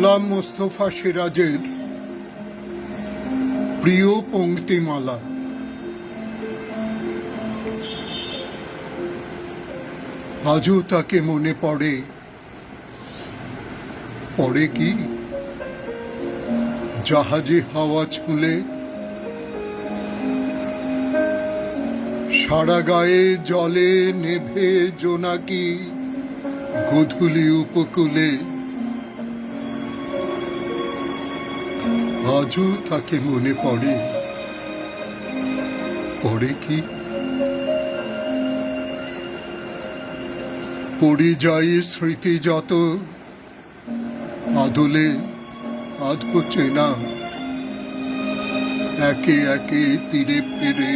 গোলাম মোস্তফা সিরাজের প্রিয় পঙ্ক্তিমালা। আজও তাকে মনে পড়ে। পড়ে কি? জাহাজে হাওয়া ছুলে। সারা গায়ে জলে নেভে জোনাকি, গধূলি উপকূলে। আজও তাকে মনে পড়ে। পড়ে কি? পরিযায়ী স্মৃতি যত। আদলে আধো চেনা একে একে তীরে ফিরে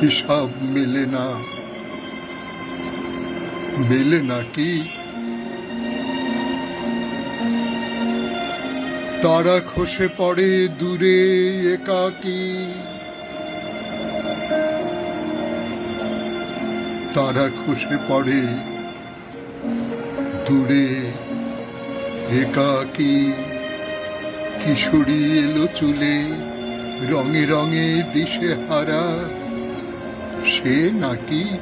হিসাব মেলে না। মেলে নাকি তারা খসে পড়ে দূরে একাকী। তারা খসে পড়ে দূরে একাকী। কিশোরী এলো চুলে, রঙে রঙে দিশে হারা। সে নাকি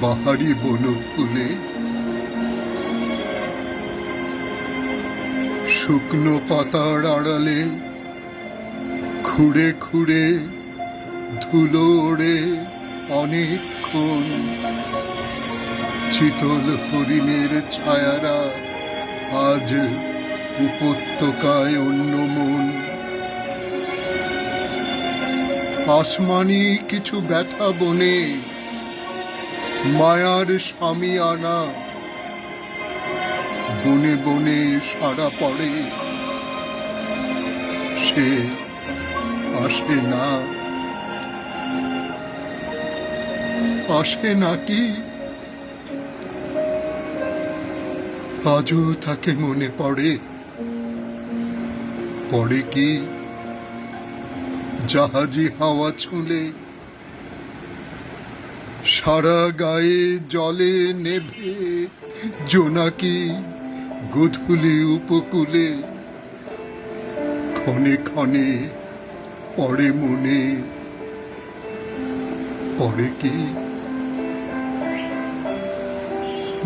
বাহারি বন ফুলে শুকনো পাতার আড়ালে খুঁড়ে খুঁড়ে ধুলো ওড়ে অনেকক্ষণ। চিতল হরিণের ছায়ারা আজ উপত্যকায় অন্য মন। আসমানি কিছু ব্যথা বনে, মায়ার স্বামী আনা বনে বনে সারা পড়ে। সে আসে না। আসে নাকি আজও তাকে মনে পড়ে। পড়ে কি? জাহাজি হাওয়া ছুঁলে। সারা গায়ে জলে নেভে। জোনাকি গধূলি উপকূলে ক্ষণে ক্ষণে পড়ে মনে। পড়ে কি?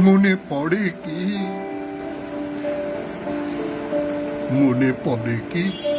মনে পড়ে কি? মনে পড়ে কি?